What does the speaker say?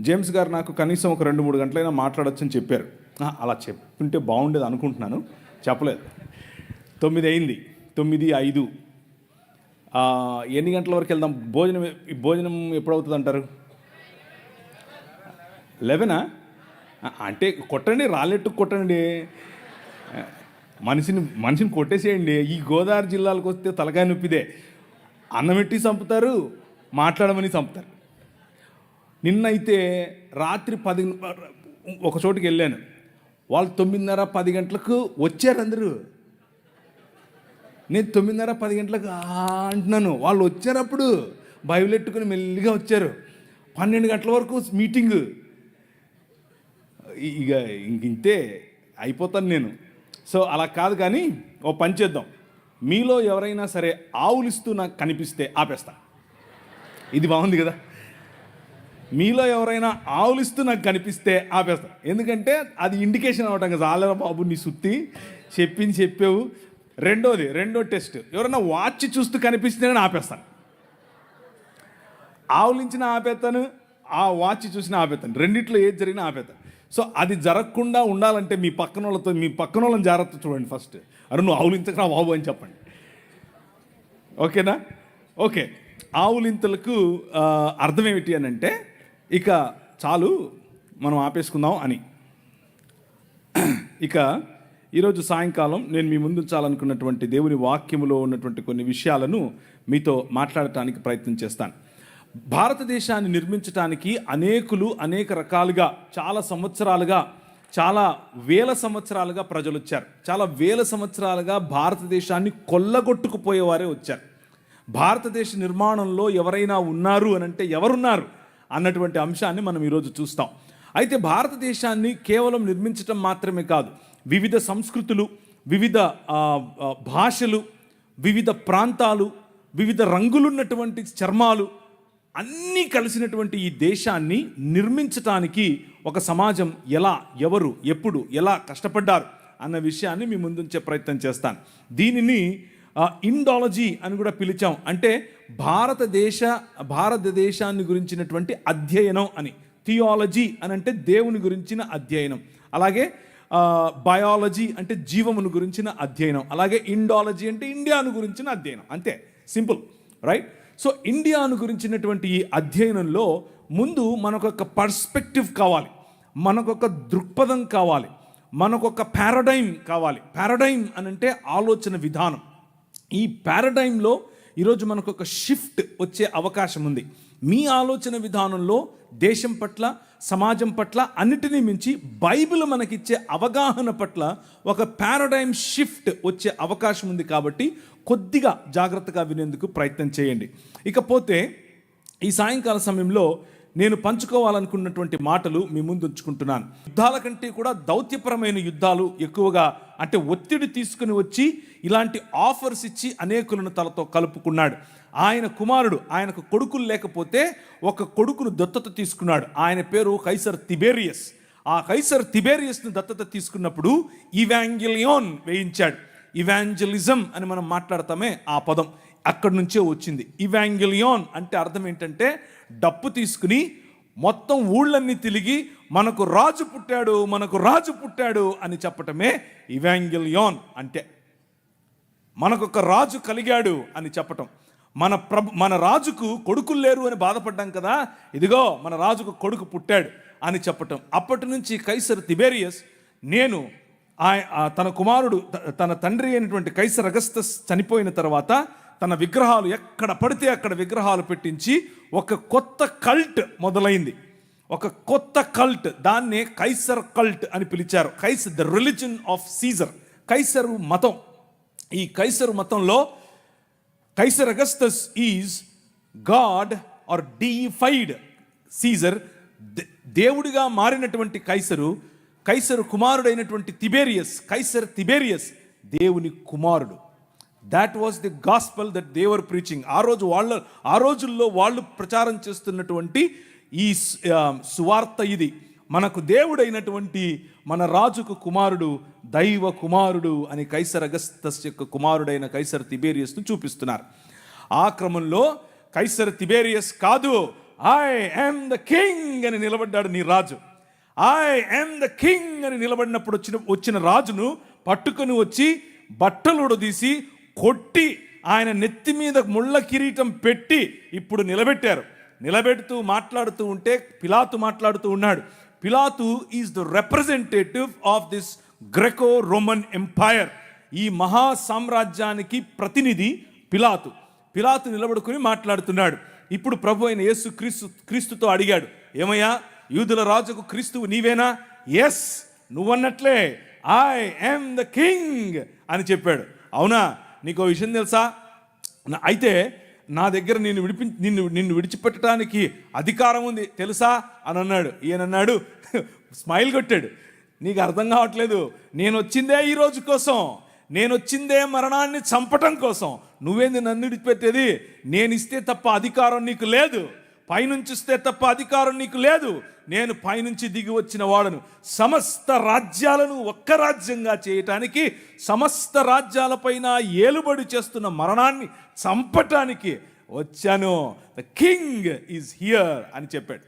James గారు నాకు కనీసం ఒక రెండు మూడు గంటలైనా మాట్లాడొచ్చని చెప్పారు. అలా చెప్పుంటే బాగుండేది అనుకుంటున్నాను. చెప్పలేదు. తొమ్మిది అయింది. తొమ్మిది ఐదు. ఎన్ని గంటల వరకు వెళ్దాం? భోజనం భోజనం ఎప్పుడవుతుంది అంటారు లెవెనా అంటే కొట్టండి రాలెట్టు కొట్టండి. మనిషిని మనిషిని కొట్టేసేయండి. ఈ గోదావరి జిల్లాలకు వస్తే తలకాయ నొప్పిదే. అన్నమెట్టి చంపుతారు? మాట్లాడమని చంపుతారు. నిన్నైతే రాత్రి పది ఒక చోటుకి వెళ్ళాను. వాళ్ళు తొమ్మిదిన్నర పది గంటలకు వచ్చారు అందరూ. నేను తొమ్మిదిన్నర పది గంటలకు అంటున్నాను. వాళ్ళు వచ్చారు అప్పుడు బైబిల్ ఎట్టుకుని మెల్లిగా వచ్చారు. పన్నెండు గంటల వరకు మీటింగ్. ఇక ఇంతే అయిపోతాను నేను. సో అలా కాదు కానీ ఓ పని చేద్దాం. మీలో ఎవరైనా సరే ఆవులిస్తూ నాకు కనిపిస్తే ఆపేస్తా. ఇది బాగుంది కదా? మీలో ఎవరైనా ఆవులిస్తూ నాకు కనిపిస్తే ఆపేస్తా. ఎందుకంటే అది ఇండికేషన్ అవటం కదా ఆలరా బాబు నీ సుత్తి. చెప్పింది చెప్పావు. రెండోది రెండో టెస్ట్ ఎవరైనా వాచ్ చూస్తూ కనిపిస్తే నేను ఆపేస్తాను. ఆవులించిన ఆపేస్తాను ఆ వాచ్ చూసిన ఆపేస్తాను. రెండిట్లో ఏది జరిగినా ఆపేస్తాను. సో అది జరగకుండా ఉండాలంటే మీ పక్కన వాళ్ళతో మీ పక్కన వాళ్ళని జాగ్రత్త చూడండి ఫస్ట్ అరే నువ్వు ఆవులించకరా బాబు అని చెప్పండి. ఓకేనా? ఓకే. ఆవులింతలకు అర్థం ఏమిటి అని అంటే ఇక చాలు మనం ఆపేసుకుందాం అని. ఇక ఈరోజు సాయంకాలం నేను మీ ముందుంచాలనుకున్నటువంటి దేవుని వాక్యములో ఉన్నటువంటి కొన్ని విషయాలను మీతో మాట్లాడటానికి ప్రయత్నం చేస్తాను. భారతదేశాన్ని నిర్మించటానికి అనేకులు అనేక రకాలుగా చాలా సంవత్సరాలుగా చాలా వేల సంవత్సరాలుగా ప్రజలు వచ్చారు చాలా వేల సంవత్సరాలుగా భారతదేశాన్ని కొల్లగొట్టుకుపోయేవారే వచ్చారు. భారతదేశ నిర్మాణంలో ఎవరైనా ఉన్నారు అని అంటే ఎవరున్నారు? అన్నటువంటి అంశాన్ని మనం ఈరోజు చూస్తాం. అయితే భారతదేశాన్ని కేవలం నిర్మించటం మాత్రమే కాదు వివిధ సంస్కృతులు వివిధ భాషలు వివిధ ప్రాంతాలు వివిధ రంగులున్నటువంటి చర్మాలు అన్నీ కలిసినటువంటి ఈ దేశాన్ని నిర్మించటానికి ఒక సమాజం ఎలా ఎవరు ఎప్పుడు ఎలా కష్టపడ్డారు అన్న విషయాన్ని మీ ముందుంచే ప్రయత్నం చేస్తాను. దీనిని ఇండాలజీ అని కూడా పిలిచాం. అంటే భారతదేశ భారతదేశాన్ని గురించినటువంటి అధ్యయనం అని. థియాలజీ అని అంటే దేవుని గురించిన అధ్యయనం. అలాగే బయాలజీ అంటే జీవమును గురించిన అధ్యయనం. అలాగే ఇండాలజీ అంటే ఇండియాను గురించిన అధ్యయనం. అంతే. సింపుల్. రైట్? సో ఇండియాను గురించినటువంటి ఈ అధ్యయనంలో ముందు మనకొక పర్స్పెక్టివ్ కావాలి. మనకొక దృక్పథం కావాలి. మనకొక పారాడైమ్ కావాలి. పారాడైమ్ అని అంటే ఆలోచన విధానం. ఈ పారాడైంలో ఈరోజు మనకు ఒక షిఫ్ట్ వచ్చే అవకాశం ఉంది మీ ఆలోచన విధానంలో దేశం పట్ల సమాజం పట్ల అన్నిటినీ మించి బైబిల్ మనకిచ్చే అవగాహన పట్ల ఒక పారాడైమ్ షిఫ్ట్ వచ్చే అవకాశం ఉంది కాబట్టి కొద్దిగా జాగ్రత్తగా వినేందుకు ప్రయత్నం చేయండి. ఇకపోతే ఈ సాయంకాల సమయంలో నేను పంచుకోవాలనుకున్నటువంటి మాటలు మీ ముందు ఉంచుకుంటున్నాను. యుద్ధాల కంటే కూడా దౌత్యపరమైన యుద్ధాలు ఎక్కువగా అంటే ఒత్తిడి తీసుకుని వచ్చి ఇలాంటి ఆఫర్స్ ఇచ్చి అనేకులను తలతో కలుపుకున్నాడు. ఆయన కుమారుడు ఆయనకు కొడుకులు లేకపోతే ఒక కొడుకును దత్తత తీసుకున్నాడు. ఆయన పేరు కైసర్ తిబేరియస్. ఆ కైసర్ తిబేరియస్ను దత్తత తీసుకున్నప్పుడు ఇవాంగిలియోన్ వేయించాడు. ఇవాంజలిజం అని మనం మాట్లాడతామే ఆ పదం. అక్కడి నుంచే వచ్చింది. ఇవాంగిలియోన్ అంటే అర్థం ఏంటంటే డప్పు తీసుకుని మొత్తం ఊళ్ళన్నీ తిరిగి మనకు రాజు పుట్టాడు మనకు రాజు పుట్టాడు అని చెప్పటమే ఇవాంగిలియోన్ అంటే. మనకొక రాజు కలిగాడు అని చెప్పటం. మన ప్రభు మన రాజుకు కొడుకులు లేరు అని బాధపడ్డాం కదా ఇదిగో మన రాజుకు కొడుకు పుట్టాడు అని చెప్పటం. అప్పటి నుంచి కైసర్ తిబేరియస్ నేను ఆ తన కుమారుడు త- తన తండ్రి అయినటువంటి కైసర్ అగస్తస్ చనిపోయిన తర్వాత తన విగ్రహాలు ఎక్కడ పడితే అక్కడ విగ్రహాలు పెట్టించి ఒక కొత్త కల్ట్ మొదలైంది. ఒక కొత్త కల్ట్ దాన్నే కైసర్ కల్ట్ అని పిలిచారు. Kaiser the religion of Caesar. Kaiser మతం. ఈ కైసరు మతంలో Kaiser Augustus is god or deified Caesar. They- దేవుడిగా మారినటువంటి కైసరు కైసరు కుమారుడైనటువంటి తిబేరియస్ కైసర్ తిబేరియస్ దేవుని కుమారుడు. That was the gospel that they were preaching ఆ రోజు వాళ్ళ ఆ రోజుల్లో వాళ్ళు ప్రచారం చేస్తున్నటువంటి ఈ సువార్త ఇది. మనకు దేవుడైనటువంటి మన రాజుకు కుమారుడు దైవ కుమారుడు అని కైసర్ అగస్తస్ యొక్క కుమారుడైన కైసర్ తిబేరియస్ను చూపిస్తున్నారు. ఆ క్రమంలో కైసర్ తిబేరియస్ కాదు ఐ యామ్ ద కింగ్ అని నిలబడ్డాడు నీ రాజు. ఐ యామ్ ద కింగ్ అని నిలబడినప్పుడు వచ్చిన వచ్చిన రాజును పట్టుకొని వచ్చి బట్టలు ఉడదీసి కొట్టి ఆయన నెత్తి మీద ముళ్ళ కిరీటం పెట్టి ఇప్పుడు నిలబెట్టారు. నిలబెడుతూ మాట్లాడుతూ ఉంటే పిలాతు మాట్లాడుతూ ఉన్నాడు. పిలాతు is the representative of this Greco Roman empire. ఈ మహా సామ్రాజ్యానికి ప్రతినిధి పిలాతు. పిలాతు నిలబడుకుని మాట్లాడుతున్నాడు. ఇప్పుడు ప్రభు అయిన యేసు క్రీస్తు క్రీస్తుతో అడిగాడు ఏమయ్యా యూదుల రాజుకు క్రీస్తువు నీవేనా? ఎస్ నువ్వన్నట్లే. ఐ యామ్ ద కింగ్ అని చెప్పాడు. అవునా? నీకు ఓ విషయం తెలుసా? అయితే నా దగ్గర నిన్ను విడిపి నిన్ను నిన్ను విడిచిపెట్టడానికి అధికారం ఉంది. తెలుసా? అని అన్నాడు. ఈయన అన్నాడు స్మైల్ కొట్టాడు. నీకు అర్థం కావట్లేదు. నేను వచ్చిందే ఈ రోజు కోసం. నేను వచ్చిందే మరణాన్ని చంపటం కోసం. నువ్వేంది నన్ను విడిచిపెట్టేది? నేను ఇస్తే తప్ప అధికారం నీకు లేదు. పైనుంచి ఇస్తే తప్ప అధికారం నీకు లేదు. నేను పైనుంచి దిగి వచ్చిన వాడను. సమస్త రాజ్యాలను ఒక్క రాజ్యంగా చేయటానికి సమస్త రాజ్యాలపైన ఏలుబడి చేస్తున్న మరణాన్ని చంపటానికి వచ్చాను. ద కింగ్ ఈజ్ హియర్ అని చెప్పాడు.